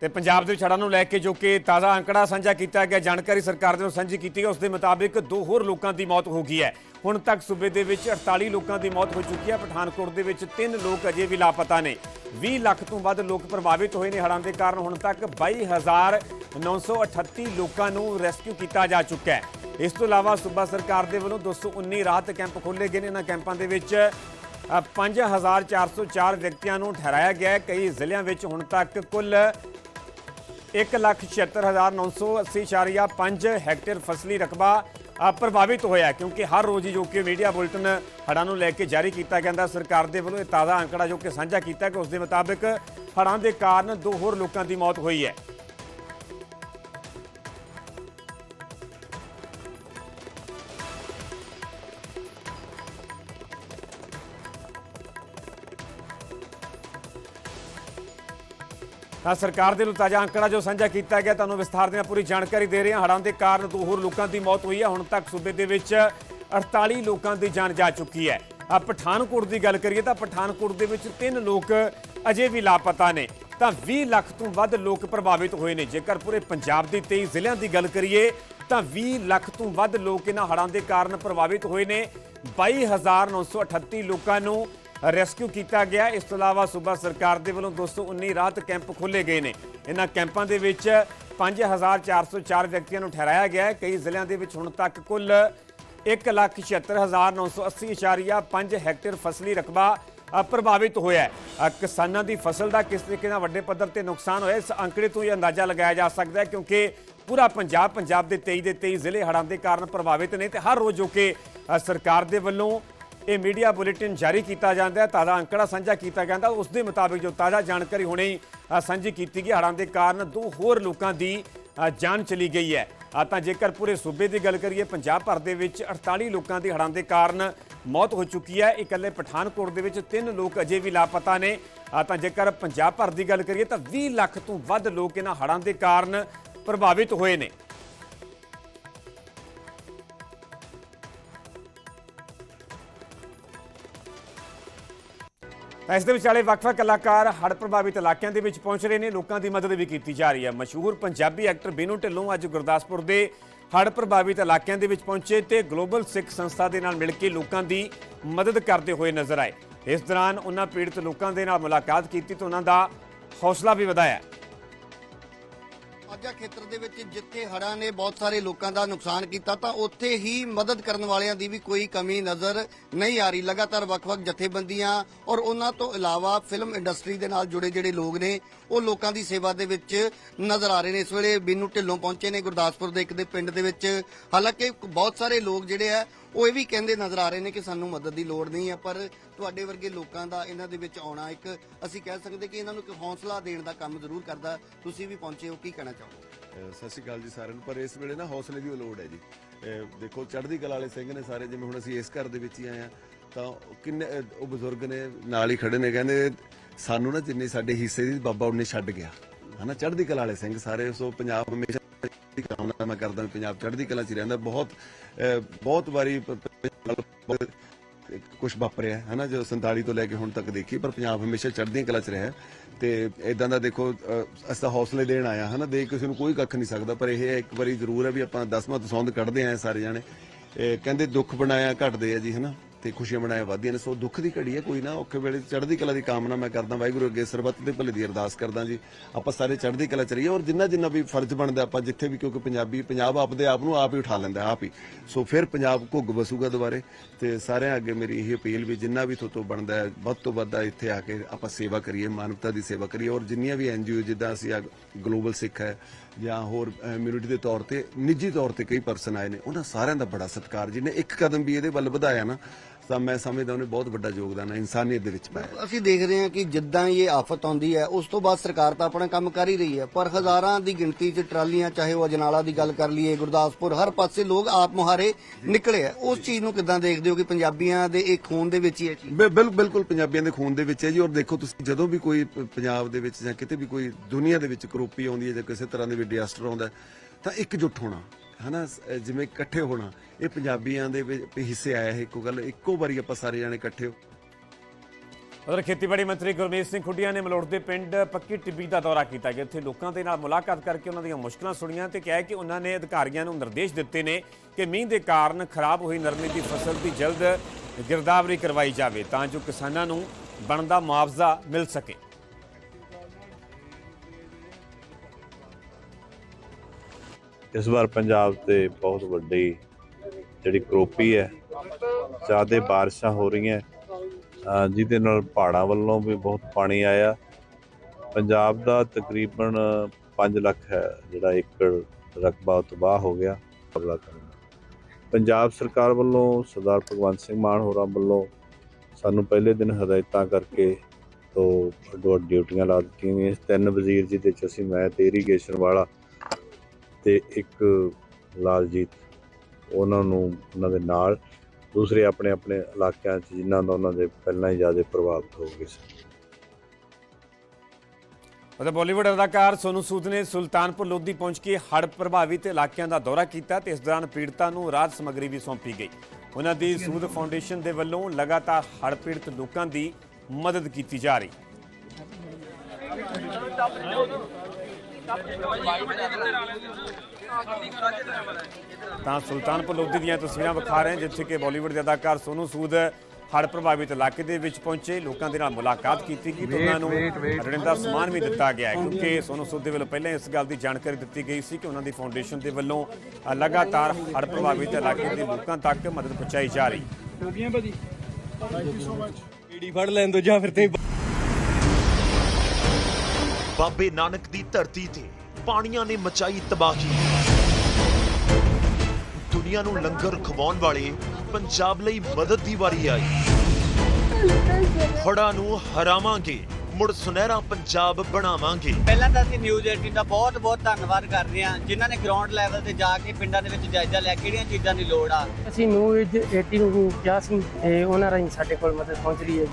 ਤੇ ਪੰਜਾਬ ਦੇ ਵਿੱਚ ਹੜ੍ਹਾਂ ਨੂੰ ਲੈ ਕੇ ਜੋ ਕਿ ਤਾਜ਼ਾ ਅੰਕੜਾ ਸਾਂਝਾ ਕੀਤਾ ਗਿਆ ਜਾਣਕਾਰੀ ਸਰਕਾਰ ਦੇ ਵੱਲੋਂ ਸਾਂਝੀ ਕੀਤੀ ਗਈ ਉਸ ਦੇ ਮੁਤਾਬਿਕ ਦੋ ਹੋਰ ਲੋਕਾਂ ਦੀ ਮੌਤ ਹੋ ਗਈ ਹੈ। ਹੁਣ ਤੱਕ ਸੂਬੇ ਦੇ ਵਿੱਚ 48 ਲੋਕਾਂ ਦੀ ਮੌਤ ਹੋ ਚੁੱਕੀ ਹੈ। ਪਠਾਨਕੋਟ ਦੇ ਵਿੱਚ ਤਿੰਨ ਲੋਕ ਅਜੇ ਵੀ ਲਾਪਤਾ ਨੇ। 20 ਲੱਖ ਤੋਂ ਵੱਧ ਲੋਕ ਪ੍ਰਭਾਵਿਤ ਹੋਏ ਨੇ ਹੜ੍ਹਾਂ ਦੇ ਕਾਰਨ। ਹੁਣ ਤੱਕ 22938 ਲੋਕਾਂ ਨੂੰ ਰੈਸਕਿਊ ਕੀਤਾ ਜਾ ਚੁੱਕਾ ਹੈ। ਇਸ ਤੋਂ ਇਲਾਵਾ ਸੂਬਾ ਸਰਕਾਰ ਦੇ ਵੱਲੋਂ 219 ਰਾਹਤ ਕੈਂਪ ਖੋਲ੍ਹੇ ਗਏ ਨੇ। ਇਹਨਾਂ ਕੈਂਪਾਂ ਦੇ ਵਿੱਚ ਅ, 5404 ਵਿਅਕਤੀਆਂ ਨੂੰ ਠਹਿਰਾਇਆ ਗਿਆ ਹੈ। ਕਈ ਜ਼ਿਲ੍ਹਿਆਂ ਵਿੱਚ ਹੁਣ ਤੱਕ ਕੁੱਲ 1,76,980.5 ਹੈਕਟੇਅਰ ਫਸਲੀ ਰਕਬਾ ਪ੍ਰਭਾਵਿਤ ਹੋਇਆ ਕਿਉਂਕਿ ਹਰ ਰੋਜ਼ ਹੀ ਜੋ ਕਿ ਮੀਡੀਆ ਬੁਲਟਨ ਹੜ੍ਹਾਂ ਨੂੰ ਲੈ ਕੇ ਜਾਰੀ ਕੀਤਾ ਜਾਂਦਾ ਸਰਕਾਰ ਦੇ ਵੱਲੋਂ ਇਹ ਤਾਜ਼ਾ ਅੰਕੜਾ ਜੋ ਕਿ ਸਾਂਝਾ ਕੀਤਾ ਕਿ ਉਸ ਦੇ ਮੁਤਾਬਿਕ ਹੜ੍ਹਾਂ ਦੇ ਕਾਰਨ ਦੋ ਹੋਰ ਲੋਕਾਂ ਦੀ ਮੌਤ ਹੋਈ ਹੈ। ਤਾਂ ਸਰਕਾਰ ਦੇ ਵੱਲੋਂ ਤਾਜ਼ਾ ਅੰਕੜਾ ਜੋ ਸਾਂਝਾ ਕੀਤਾ ਗਿਆ, ਤੁਹਾਨੂੰ ਵਿਸਥਾਰ ਦੇ ਨਾਲ ਪੂਰੀ ਜਾਣਕਾਰੀ ਦੇ ਰਹੇ ਹਾਂ। ਹੜ੍ਹਾਂ ਦੇ ਕਾਰਨ ਦੋ ਹੋਰ ਲੋਕਾਂ ਦੀ ਮੌਤ ਹੋਈ ਹੈ। ਹੁਣ ਤੱਕ ਸੂਬੇ ਦੇ ਵਿੱਚ 48 ਲੋਕਾਂ ਦੀ ਜਾਨ ਜਾ ਚੁੱਕੀ ਹੈ। ਆ ਪਠਾਨਕੋਟ ਦੀ ਗੱਲ ਕਰੀਏ ਤਾਂ ਪਠਾਨਕੋਟ ਦੇ ਵਿੱਚ ਤਿੰਨ ਲੋਕ ਅਜੇ ਵੀ ਲਾਪਤਾ ਨੇ। ਤਾਂ 20 ਲੱਖ ਤੋਂ ਵੱਧ ਲੋਕ ਪ੍ਰਭਾਵਿਤ ਹੋਏ ਨੇ। ਜੇਕਰ ਪੂਰੇ ਪੰਜਾਬ ਦੇ 23 ਜ਼ਿਲ੍ਹਿਆਂ ਦੀ ਗੱਲ ਕਰੀਏ ਤਾਂ 20 ਲੱਖ ਤੋਂ ਵੱਧ ਲੋਕ ਇਹਨਾਂ ਹੜ੍ਹਾਂ ਦੇ ਕਾਰਨ ਪ੍ਰਭਾਵਿਤ ਹੋਏ ਨੇ। 22938 ਲੋਕਾਂ ਨੂੰ ਰੈਸਕਿਊ ਕੀਤਾ ਗਿਆ। ਇਸ ਤੋਂ ਇਲਾਵਾ ਸੂਬਾ ਸਰਕਾਰ ਦੇ ਵੱਲੋਂ 219 ਰਾਹਤ ਕੈਂਪ ਖੋਲ੍ਹੇ ਗਏ ਨੇ। ਇਹਨਾਂ ਕੈਂਪਾਂ ਦੇ ਵਿੱਚ 5404 ਵਿਅਕਤੀਆਂ ਨੂੰ ਠਹਿਰਾਇਆ ਗਿਆ ਹੈ। ਕਈ ਜ਼ਿਲ੍ਹਿਆਂ ਦੇ ਵਿੱਚ ਹੁਣ ਤੱਕ ਕੁੱਲ 1,76,980.5 ਹੈਕਟੇਅਰ ਫਸਲੀ ਰਕਬਾ ਪ੍ਰਭਾਵਿਤ ਹੋਇਆ ਹੈ। ਕਿਸਾਨਾਂ ਦੀ ਫਸਲ ਦਾ ਕਿਸ ਤਰੀਕੇ ਨਾਲ ਵੱਡੇ ਪੱਧਰ ਤੇ ਨੁਕਸਾਨ ਹੋਇਆ ਇਸ ਅੰਕੜੇ ਤੋਂ ਇਹ ਅੰਦਾਜ਼ਾ ਲਗਾਇਆ ਜਾ ਸਕਦਾ ਹੈ ਕਿਉਂਕਿ ਪੂਰਾ ਪੰਜਾਬ ਪੰਜਾਬ ਦੇ 23 ਦੇ 23 ਜ਼ਿਲ੍ਹੇ ਹੜ੍ਹਾਂ ਦੇ ਕਾਰਨ ਪ੍ਰਭਾਵਿਤ ਨੇ ਤੇ ਹਰ ਰੋਜ਼ ਜੋ ਕਿ ਸਰਕਾਰ ਦੇ ਵੱਲੋਂ ਇਹ ਮੀਡੀਆ ਬੁਲੇਟਿਨ ਜਾਰੀ ਕੀਤਾ ਜਾਂਦਾ ਹੈ, ਤਾਜ਼ਾ ਅੰਕੜਾ ਸਾਂਝਾ ਕੀਤਾ ਜਾਂਦਾ ਉਸ ਦੇ ਮੁਤਾਬਿਕ ਜੋ ਤਾਜ਼ਾ ਜਾਣਕਾਰੀ ਹੁਣੇ ਸਾਂਝੀ ਕੀਤੀ ਗਈ। ਹੜ੍ਹਾਂ ਦੇ ਕਾਰਨ ਦੋ ਹੋਰ ਲੋਕਾਂ ਦੀ ਜਾਨ ਚਲੀ ਗਈ ਹੈ। ਆ ਤਾਂ ਜੇਕਰ ਪੂਰੇ ਸੂਬੇ ਦੀ ਗੱਲ ਕਰੀਏ, ਪੰਜਾਬ ਭਰ ਦੇ ਵਿੱਚ 48 ਲੋਕਾਂ ਦੀ ਹੜ੍ਹਾਂ ਦੇ ਕਾਰਨ ਮੌਤ ਹੋ ਚੁੱਕੀ ਹੈ। ਇਕੱਲੇ ਪਠਾਨਕੋਟ ਦੇ ਵਿੱਚ ਤਿੰਨ ਲੋਕ ਅਜੇ ਵੀ ਲਾਪਤਾ ਨੇ। ਆ ਤਾਂ ਜੇਕਰ ਪੰਜਾਬ ਭਰ ਦੀ ਗੱਲ ਕਰੀਏ, ਤਾਂ 20 ਲੱਖ ਤੋਂ ਵੱਧ ਲੋਕ ਇਹਨਾਂ ਹੜ੍ਹਾਂ ਦੇ ਕਾਰਨ ਪ੍ਰਭਾਵਿਤ ਹੋਏ ਨੇ। ਇਸ ਦੇ ਵਿਚਾਲੇ ਵੱਖ-ਵੱਖ ਕਲਾਕਾਰ ਹੜ੍ਹ ਪ੍ਰਭਾਵਿਤ ਇਲਾਕਿਆਂ ਦੇ ਵਿੱਚ ਪਹੁੰਚ ਰਹੇ ਨੇ। ਲੋਕਾਂ ਦੀ ਮਦਦ ਵੀ ਕੀਤੀ ਜਾ ਰਹੀ ਹੈ। ਮਸ਼ਹੂਰ ਪੰਜਾਬੀ ਐਕਟਰ ਬੀਨੂ ਢਿੱਲੋਂ ਅੱਜ ਗੁਰਦਾਸਪੁਰ ਦੇ ਹੜ੍ਹ ਪ੍ਰਭਾਵਿਤ ਇਲਾਕਿਆਂ ਦੇ ਵਿੱਚ ਪਹੁੰਚੇ ਤੇ ਗਲੋਬਲ ਸਿੱਖ ਸੰਸਥਾ ਦੇ ਨਾਲ ਮਿਲ ਕੇ ਲੋਕਾਂ ਦੀ ਮਦਦ ਕਰਦੇ ਹੋਏ ਨਜ਼ਰ ਆਏ। ਇਸ ਦੌਰਾਨ ਉਹਨਾਂ ਪੀੜਤ ਲੋਕਾਂ ਦੇ ਨਾਲ ਮੁਲਾਕਾਤ ਕੀਤੀ ਤੇ ਉਹਨਾਂ ਦਾ ਹੌਸਲਾ ਵੀ ਵਧਾਇਆ। ਮਾਝਾ ਖੇਤਰ ਦੇ ਵਿੱਚ ਜਿੱਥੇ ਹੜ੍ਹਾਂ ਨੇ ਬਹੁਤ ਸਾਰੇ ਲੋਕਾਂ ਦਾ ਨੁਕਸਾਨ ਕੀਤਾ, ਤਾਂ ਉੱਥੇ ਹੀ ਮਦਦ ਕਰਨ ਵਾਲਿਆਂ ਦੀ ਵੀ ਕੋਈ ਕਮੀ ਨਜ਼ਰ ਨਹੀਂ ਆ ਰਹੀ। ਲਗਾਤਾਰ ਵੱਖ-ਵੱਖ ਜਥੇਬੰਦੀਆਂ ਔਰ ਉਹਨਾਂ ਤੋਂ ਇਲਾਵਾ ਫਿਲਮ ਇੰਡਸਟਰੀ ਦੇ ਨਾਲ ਜੁੜੇ ਜਿਹੜੇ ਲੋਕ ਨੇ ਉਹ ਲੋਕਾਂ ਦੀ ਸੇਵਾ ਦੇ ਵਿੱਚ ਨਜ਼ਰ ਆ ਰਹੇ ਨੇ। ਇਸ ਵੇਲੇ ਬੀਨੂ ਢਿੱਲੋਂ ਪਹੁੰਚੇ ਨੇ ਗੁਰਦਾਸਪੁਰ ਦੇ ਇੱਕ ਦੇ ਪਿੰਡ ਦੇ ਵਿੱਚ। ਹਾਲਾਂਕਿ ਬਹੁਤ ਸਾਰੇ ਲੋਕ ਜਿਹੜੇ ਆ, ਉਹ ਇਹ ਵੀ ਕਹਿੰਦੇ ਨਜ਼ਰ ਆ ਰਹੇ ਨੇ ਕਿ ਸਾਨੂੰ ਮਦਦ ਦੀ ਲੋੜ ਨਹੀਂ ਹੈ ਪਰ ਤੁਹਾਡੇ ਵਰਗੇ ਲੋਕਾਂ ਦਾ ਇਹਨਾਂ ਦੇ ਵਿੱਚ ਆਉਣਾ ਇੱਕ, ਅਸੀਂ ਕਹਿ ਸਕਦੇ ਕਿ ਇਹਨਾਂ ਨੂੰ ਇੱਕ ਹੌਸਲਾ ਦੇਣ ਦਾ ਕੰਮ ਜ਼ਰੂਰ ਕਰਦਾ। ਤੁਸੀਂ ਵੀ ਪਹੁੰਚੇ ਹੋ, ਕੀ ਕਹਿਣਾ ਚਾਹੋਗੇ? ਸਤਿ ਸ਼੍ਰੀ ਅਕਾਲ ਜੀ ਸਾਰਿਆਂ ਨੂੰ। ਪਰ ਇਸ ਵੇਲੇ ਨਾ ਹੌਸਲੇ ਦੀ ਲੋੜ ਹੈ ਜੀ। ਦੇਖੋ, ਚੜ੍ਹਦੀ ਕਲਾ ਵਾਲੇ ਸਿੰਘ ਨੇ ਸਾਰੇ, ਜਿਵੇਂ ਹੁਣ ਅਸੀਂ ਇਸ ਘਰ ਦੇ ਵਿੱਚ ਹੀ ਆਏ ਆ ਤਾਂ ਕਿੰਨੇ ਉਹ ਬਜ਼ੁਰਗ ਨੇ, ਨਾਲ ਹੀ ਖੜੇ ਨੇ, ਕਹਿੰਦੇ ਸਾਨੂੰ ਨਾ ਜਿੰਨੇ ਸਾਡੇ ਹਿੱਸੇ ਦੀ ਬਾਬਾ ਉਹਨੇ ਛੱਡ ਗਿਆ। ਹਨਾ ਚੜ੍ਹਦੀ ਕਲਾ ਵਾਲੇ ਸਿੰਘ ਸਾਰੇ ਸੋ ਪੰਜਾਬ ਹਮੇਸ਼ਾ ਚੜ੍ਹਦੀ ਕਲਾ ਮੈਂ ਕਰਦਾ ਵੀ ਪੰਜਾਬ ਚੜ੍ਹਦੀ ਕਲਾ 'ਚ ਰਹਿੰਦਾ। ਬਹੁਤ ਬਹੁਤ ਵਾਰੀ ਪ- ਕੁਝ ਵਾਪਰਿਆ ਹੈ ਨਾ ਜੋ 47 ਤੋਂ ਲੈ ਕੇ ਹੁਣ ਤੱਕ ਦੇਖੀ ਪਰ ਪੰਜਾਬ ਹਮੇਸ਼ਾ ਚੜ੍ਹਦੀਆਂ ਕਲਾ 'ਚ ਰਿਹਾ। ਹੈ। ਤੇ ਇਦਾਂ ਦਾ ਦੇਖੋ ਅਹ, ਅਸੀਂ ਤਾਂ ਹੌਸਲੇ ਦੇਣ ਆਇਆ ਹੈ ਨਾ ਦੇ ਕਿਸੇ ਨੂੰ ਕੋਈ ਕੱਖ ਨਹੀਂ ਸਕਦਾ ਪਰ ਇਹ ਹੈ ਇੱਕ ਵਾਰੀ ਜ਼ਰੂਰ ਹੈ ਵੀ ਆਪਾਂ ਦਸਵਾਂ ਦਸੌਂਦ ਕੱਢਦੇ ਆਏ ਸਾਰੇ ਜਾਣੇ। ਕਹਿੰਦੇ ਦੁੱਖ ਬਣਾਇਆ ਘਟਦੇ ਆ ਜੀ ਹੈ ਨਾ ਤੇ ਖੁਸ਼ੀਆਂ ਬਣਾਇਆ ਵਧਦੀਆਂ ਨੇ। ਸੋ ਦੁੱਖ ਦੀ ਘੜੀ ਹੈ, ਕੋਈ ਨਾ, ਔਖੇ ਵੇਲੇ ਚੜ੍ਹਦੀ ਕਲਾ ਦੀ ਕਾਮਨਾ ਮੈਂ ਕਰਦਾ। ਵਾਹਿਗੁਰੂ ਅੱਗੇ ਸਰਬੱਤ ਦੇ ਭਲੇ ਦੀ ਅਰਦਾਸ ਕਰਦਾ ਜੀ। ਆਪਾਂ ਸਾਰੇ ਚੜ੍ਹਦੀ ਕਲਾ ਚ ਰਹੀਏ ਔਰ ਜਿੰਨਾ ਜਿੰਨਾ ਵੀ ਫਰਜ਼ ਬਣਦਾ ਆਪਾਂ, ਜਿੱਥੇ ਵੀ ਕਿਉਂਕਿ ਪੰਜਾਬੀ, ਪੰਜਾਬ ਆਪਦੇ ਆਪ ਨੂੰ ਆਪ ਹੀ ਉਠਾ ਲੈਂਦਾ, ਆਪ ਹੀ। ਸੋ ਫਿਰ ਪੰਜਾਬ ਘੁੱਗ ਵਸੂਗਾ ਦੁਬਾਰੇ ਤੇ ਸਾਰਿਆਂ ਅੱਗੇ ਮੇਰੀ ਇਹ ਅਪੀਲ ਵੀ ਜਿੰਨਾ ਵੀ ਥੋਤੋਂ ਬਣਦਾ ਹੈ, ਵੱਧ ਤੋਂ ਵੱਧ ਇੱਥੇ ਆ ਕੇ ਆਪਾਂ ਸੇਵਾ ਕਰੀਏ, ਮਾਨਵਤਾ ਦੀ ਸੇਵਾ ਕਰੀਏ। ਔਰ ਜਿੰਨੀਆਂ ਵੀ ਐਨਜੀਓ ਜਿੱਦਾਂ ਅਸੀਂ ਗਲੋਬਲ ਸਿੱਖ ਹੈ ਜਾਂ ਹੋਰ ਇਮਿਊਨਿਟੀ ਦੇ ਤੌਰ ਤੇ, ਨਿੱਜੀ ਤੌਰ ਤੇ ਕਈ ਪਰਸਨ ਆਏ ਨੇ। ਉਹਨਾਂ ਸਾਰਿਆਂ ਦਾ ਬੜਾ ਸਤਿਕਾਰ। ਜਿਹਨੇ ਇੱਕ ਕਦਮ ਵੀ ਇਹਦੇ ਵੱਲ ਵਧਾਇਆ ਨਾ ਤਾਂ ਮੈਂ ਸਮਝਦਾ ਉਹਨੇ ਬਹੁਤ ਵੱਡਾ ਯੋਗਦਾਨ ਹੈ ਇਨਸਾਨੀਅਤ ਦੇ ਵਿੱਚ ਪਾਇਆ ਅਸੀਂ ਦੇਖ ਰਹੇ ਹਾਂ ਕਿ ਜਿੱਦਾਂ ਇਹ ਆਫਤ ਆਉਂਦੀ ਹੈ ਉਸ ਤੋਂ ਬਾਅਦ ਸਰਕਾਰ ਤਾਂ ਆਪਣਾ ਕੰਮ ਕਰ ਹੀ ਰਹੀ ਹੈ ਪਰ ਹਜ਼ਾਰਾਂ ਦੀ ਗਿਣਤੀ 'ਚ ਟਰਾਲੀਆਂ ਚਾਹੇ ਉਹ ਅਜਨਾਲਾ ਦੀ ਗੱਲ ਕਰ ਲਈਏ ਗੁਰਦਾਸਪੁਰ ਹਰ ਪਾਸੇ ਲੋਕ ਆਪ ਮੁਹਾਰੇ ਨਿਕਲੇ ਆ। ਉਸ ਚੀਜ਼ ਨੂੰ ਕਿੱਦਾਂ ਦੇਖਦੇ ਹੋ ਕਿ ਪੰਜਾਬੀਆਂ ਦੇ ਇਹ ਖੂਨ ਦੇ ਵਿੱਚ ਹੀ ਹੈ ਚੀਜ਼? ਬਿਲਕੁਲ ਪੰਜਾਬੀਆਂ ਦੇ ਖੂਨ ਦੇ ਵਿੱਚ ਹੈ ਜੀ ਔਰ ਦੇਖੋ ਤੁਸੀਂ ਜਦੋਂ ਵੀ ਕੋਈ ਪੰਜਾਬ ਦੇ ਵਿੱਚ ਜਾਂ ਕਿਤੇ ਵੀ ਕੋਈ ਦੁਨੀਆ ਦੇ ਵਿੱਚ ਕਰੋਪੀ ਆਉਂਦੀ ਹੈ ਜਾਂ ਕਿਸੇ ਤਰ੍ਹਾਂ ਦੀ ਵੀ ਡਿਜ਼ਾਸਟਰ ਆਉਂਦਾ ਤਾਂ ਇਕਜੁੱਟ ਹੋਣਾ। ਹਨਾ, ਸ- ਜਿਵੇਂ ਇਕੱਠੇ ਹੋਣਾ, ਇਹ ਪੰਜਾਬੀਆਂ ਦੇ ਵਿੱਚ ਹਿੱਸੇ ਆਇਆ ਹੈ, ਇੱਕੋ ਗੱਲ, ਇੱਕੋ ਵਾਰੀ ਆਪਾਂ ਸਾਰੇ ਜਾਣੇ ਇਕੱਠੇ ਹੋ। ਉਧਰ ਖੇਤੀਬਾੜੀ ਮੰਤਰੀ ਗੁਰਮੀਤ ਸਿੰਘ ਖੁੱਡੀਆਂ ਨੇ ਮਲੋੜ ਦੇ ਪਿੰਡ ਪੱਕੀ ਟਿੱਬੀ ਦਾ ਦੌਰਾ ਕੀਤਾ ਗਿਆ ਇੱਥੇ ਲੋਕਾਂ ਦੇ ਨਾਲ ਮੁਲਾਕਾਤ ਕਰਕੇ ਉਹਨਾਂ ਦੀਆਂ ਮੁਸ਼ਕਲਾਂ ਸੁਣੀਆਂ ਤੇ ਕਿਹਾ ਕਿ ਉਹਨਾਂ ਨੇ ਅਧਿਕਾਰੀਆਂ ਨੂੰ ਨਿਰਦੇਸ਼ ਦਿੱਤੇ ਨੇ ਕਿ ਮੀਂਹ ਦੇ ਕਾਰਨ ਖਰਾਬ ਹੋਈ ਨਰਮੇ ਦੀ ਫਸਲ ਦੀ ਜਲਦ ਗਿਰਦਾਵਰੀ ਕਰਵਾਈ ਜਾਵੇ ਤਾਂ ਜੋ ਕਿਸਾਨਾਂ ਨੂੰ ਬਣਦਾ ਮੁਆਵਜ਼ਾ ਮਿਲ ਸਕੇ। ਇਸ ਵਾਰ ਪੰਜਾਬ ਤੇ ਬਹੁਤ ਵੱਡੀ ਜਿਹੜੀ ਕਰੋਪੀ ਹੈ, ਜ਼ਿਆਦਾ ਬਾਰਿਸ਼ਾਂ ਹੋ ਰਹੀਆਂ ਜਿਹਦੇ ਨਾਲ ਪਹਾੜਾਂ ਵੱਲੋਂ ਵੀ ਬਹੁਤ ਪਾਣੀ ਆਇਆ। ਪੰਜਾਬ ਦਾ ਤਕਰੀਬਨ 5 ਲੱਖ ਹੈ, ਜਿਹੜਾ ਏਕੜ ਰਕਬਾ ਤਬਾਹ ਹੋ ਗਿਆ। ਕਬਲਾ ਕਰਨ ਪੰਜਾਬ ਸਰਕਾਰ ਵੱਲੋਂ ਸਰਦਾਰ ਭਗਵੰਤ ਸਿੰਘ ਮਾਨ ਹੋਰਾਂ ਵੱਲੋਂ ਸਾਨੂੰ ਪਹਿਲੇ ਦਿਨ ਹਦਾਇਤਾਂ ਕਰਕੇ ਤੋਂ ਅੱਡੋ ਅੱਡ ਡਿਊਟੀਆਂ ਲਾ ਦਿੱਤੀਆਂ ਗਈਆਂ। ਤਿੰਨ ਵਜ਼ੀਰ ਜਿਹਦੇ ਚ ਅਸੀਂ ਮੈਂ ਤੇ ਇਰੀਗੇਸ਼ਨ ਵਾਲਾ ਤੇ ਇੱਕ ਲਾਲਜੀਤ, ਉਹਨਾਂ ਨੂੰ, ਉਹਨਾਂ ਦੇ ਨਾਲ, ਦੂਸਰੇ ਆਪਣੇ ਆਪਣੇ ਇਲਾਕਿਆਂ 'ਚ ਜਿਨ੍ਹਾਂ ਦਾ ਉਹਨਾਂ ਦੇ ਪਹਿਲਾਂ ਹੀ ਜ਼ਿਆਦਾ ਪ੍ਰਭਾਵਿਤ ਹੋ ਗਏ ਸੀ। ਅਤੇ ਬਾਲੀਵੁੱਡ ਅਦਾਕਾਰ ਸੋਨੂ ਸੂਦ ਨੇ ਸੁਲਤਾਨਪੁਰ ਲੋਧੀ ਪਹੁੰਚ ਕੇ ਹੜ੍ਹ ਪ੍ਰਭਾਵਿਤ ਇਲਾਕਿਆਂ ਦਾ ਦੌਰਾ ਕੀਤਾ ਤੇ ਇਸ ਦੌਰਾਨ ਪੀੜਤਾਂ ਨੂੰ ਰਾਹਤ ਸਮੱਗਰੀ ਵੀ ਸੌਂਪੀ ਗਈ। ਉਹਨਾਂ ਦੀ ਸੂਦ ਫਾਊਂਡੇਸ਼ਨ ਦੇ ਵੱਲੋਂ ਲਗਾਤਾਰ ਹੜ੍ਹ ਪੀੜਤ ਲੋਕਾਂ ਦੀ ਮਦਦ ਕੀਤੀ ਜਾ ਰਹੀ। ਤਾਂ ਸੁਲਤਾਨਪੁਰ ਲੋਧੀ ਦੀਆਂ ਤਸਵੀਰਾਂ ਵਿਖਾ ਰਹੇ ਹਾਂ ਜਿੱਥੇ ਕਿ ਬਾਲੀਵੁੱਡ ਦੇ ਅਦਾਕਾਰ ਸੋਨੂ ਸੂਦ ਹੜ੍ਹ ਪ੍ਰਭਾਵਿਤ ਇਲਾਕੇ ਦੇ ਵਿੱਚ ਪਹੁੰਚੇ। ਲੋਕਾਂ ਦੇ ਨਾਲ ਮੁਲਾਕਾਤ ਕੀਤੀ ਗਈ ਤੇ ਉਹਨਾਂ ਨੂੰ ਰਿੰਦਾ ਸਮਾਨ ਵੀ ਦਿੱਤਾ ਗਿਆ ਹੈ ਕਿਉਂਕਿ ਸੋਨੂ ਸੂਦ ਦੇ ਵੱਲੋਂ ਪਹਿਲਾਂ ਇਸ ਗੱਲ ਦੀ ਜਾਣਕਾਰੀ ਦਿੱਤੀ ਗਈ ਸੀ ਕਿ ਉਹਨਾਂ ਦੀ ਫਾਊਂਡੇਸ਼ਨ ਦੇ ਵੱਲੋਂ ਲਗਾਤਾਰ ਹੜ੍ਹ ਪ੍ਰਭਾਵਿਤ ਇਲਾਕੇ ਦੇ ਲੋਕਾਂ ਤੱਕ ਮਦਦ ਪਹੁੰਚਾਈ ਜਾ ਰਹੀ। ਈਡੀ ਫੜ ਲੈਣ ਦੋ ਜਾਂ ਫਿਰ ਤੇ ਬਾਬੇ ਨਾਨਕ ਦੀ ਧਰਤੀ ਤੇ ਪਾਣੀਆਂ ਨੇ ਮਚਾਈ ਤਬਾਹੀ। ਦੁਨੀਆ ਨੂੰ ਲੰਗਰ ਖਵਾਉਣ ਵਾਲੇ ਪੰਜਾਬ ਲਈ ਮਦਦ ਦੀ ਵਾਰੀ ਆਈ। ਹੜ੍ਹਾਂ ਨੂੰ ਹਰਾਵਾਂਗੇ ਮੁੜ ਸੁਨਹਿਰਾ ਪੰਜਾਬ ਬਣਾਵਾਂਗੇ। ਪਹਿਲਾਂ ਤਾਂ ਅਸੀਂ ਨਿਊਜ਼ 18 ਦਾ ਬਹੁਤ ਬਹੁਤ ਧੰਨਵਾਦ ਕਰਦੇ ਹਾਂ ਜਿਨ੍ਹਾਂ ਨੇ ਗਰਾਊਂਡ ਲੈਵਲ ਤੇ ਜਾ ਕੇ ਪਿੰਡਾਂ ਦੇ ਵਿੱਚ ਜਾਇਜ਼ਾ ਲਿਆ ਕਿਹੜੀਆਂ ਚੀਜ਼ਾਂ ਦੀ ਲੋੜ ਆ? ਅਸੀਂ ਨਿਊਜ਼ 18 ਨੂੰ ਕਿਹਾ ਸੀ ਤੇ ਉਹਨਾਂ ਰਾਹੀਂ ਸਾਡੇ ਕੋਲ ਮਦਦ ਪਹੁੰਚ ਰਹੀ ਹੈ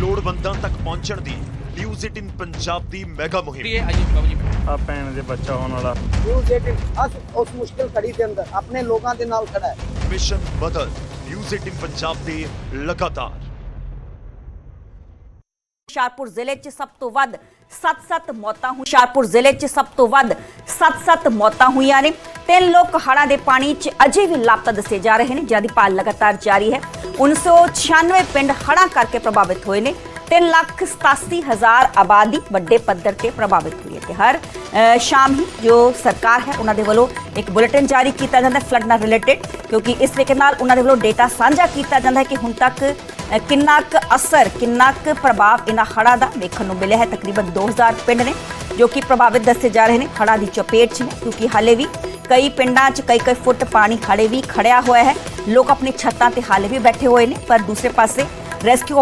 ਲੋੜਵੰਦਾਂ ਤੱਕ ਪਹੁੰਚਣ ਦੀ ਨਿਊਜ਼ 18 ਪੰਜਾਬ ਦੀ ਮੈਗਾ ਮੁਹਿੰਮ ਆ ਭੈਣ ਦੇ ਬੱਚਾ ਹੋਣ ਵਾਲਾ। ਨਿਊਜ਼ 18 ਅਸ ਉਸ ਮੁਸ਼ਕਿਲ ਘੜੀ ਦੇ ਅੰਦਰ ਆਪਣੇ ਲੋਕਾਂ ਦੇ ਨਾਲ ਖੜਾ ਹੈ। ਮਿਸ਼ਨ ਮਦਦ ਨਿਊਜ਼ 18 ਪੰਜਾਬ ਦੇ ਲਗਾਤਾਰ। ਹੁਸ਼ਿਆਰਪੁਰ ਜ਼ਿਲ੍ਹੇ 'ਚ ਸਭ ਤੋਂ ਵੱਧ 7-7 ਮੌਤਾਂ ਹੋਈਆਂ। ਹੁਸ਼ਿਆਰਪੁਰ ਜ਼ਿਲ੍ਹੇ 'ਚ ਸਭ ਤੋਂ ਵੱਧ 7-7 ਮੌਤਾਂ ਹੋਈਆਂ ਨੇ। ਤਿੰਨ ਲੋਕ ਹੜ੍ਹਾਂ ਦੇ ਪਾਣੀ 'ਚ ਅਜੇ ਵੀ ਲਾਪਤਾ ਦੱਸੇ ਜਾ ਰਹੇ ਨੇ ਜਿਨ੍ਹਾਂ ਦੀ ਭਾਲ ਲਗਾਤਾਰ ਜਾਰੀ ਹੈ। 1996 ਪਿੰਡ ਹੜ੍ਹਾਂ ਕਰਕੇ ਪ੍ਰਭਾਵਿਤ ਹੋਏ ਨੇ। 3 ਲੱਖ 87 ਹਜ਼ਾਰ ਆਬਾਦੀ ਵੱਡੇ ਪੱਧਰ ਤੇ ਪ੍ਰਭਾਵਿਤ ਹੋਈ ਹੈ ਤੇ ਹਰ ਸ਼ਾਮ ਹੀ ਜੋ ਸਰਕਾਰ ਹੈ, ਉਹਨਾਂ ਦੇ ਵੱਲੋਂ ਇੱਕ ਬੁਲੇਟਿਨ ਜਾਰੀ ਕੀਤਾ ਜਾਂਦਾ ਹੈ, ਫਲੱਡ ਨਾਲ ਰਿਲੇਟਡ, ਕਿਉਂਕਿ ਇਸ ਤਰੀਕੇ ਨਾਲ ਉਹਨਾਂ ਦੇ ਵੱਲੋਂ ਡੇਟਾ ਸਾਂਝਾ ਕੀਤਾ ਜਾਂਦਾ ਹੈ ਕਿ ਹੁਣ ਤੱਕ ਕਿੰਨਾ ਕੁ ਅਸਰ, ਕਿੰਨਾ ਕੁ ਪ੍ਰਭਾਵ ਇਹਨਾਂ ਹੜ੍ਹਾਂ ਦਾ ਦੇਖਣ ਨੂੰ ਮਿਲਿਆ ਹੈ। ਤਕਰੀਬਨ 2000 ਪਿੰਡ ਨੇ ਜੋ ਕਿ ਪ੍ਰਭਾਵਿਤ ਦੱਸੇ ਜਾ ਰਹੇ ਨੇ, ਹੜ੍ਹਾਂ ਦੀ ਚਪੇਟ 'ਚ ਨੇ, ਕਿਉਂਕਿ ਹਾਲੇ ਵੀ ਕਈ ਪਿੰਡਾਂ 'ਚ ਕਈ ਕਈ ਫੁੱਟ ਪਾਣੀ ਹਾਲੇ ਵੀ ਖੜਿਆ ਹੋਇਆ ਹੈ। ਲੋਕ ਆਪਣੀ ਛੱਤਾਂ ਤੇ ਹਾਲੇ ਵੀ ਬੈਠੇ ਹੋਏ ਨੇ, ਪਰ ਦੂਸਰੇ ਪਾਸੇ ਰੈਸਕਿਊ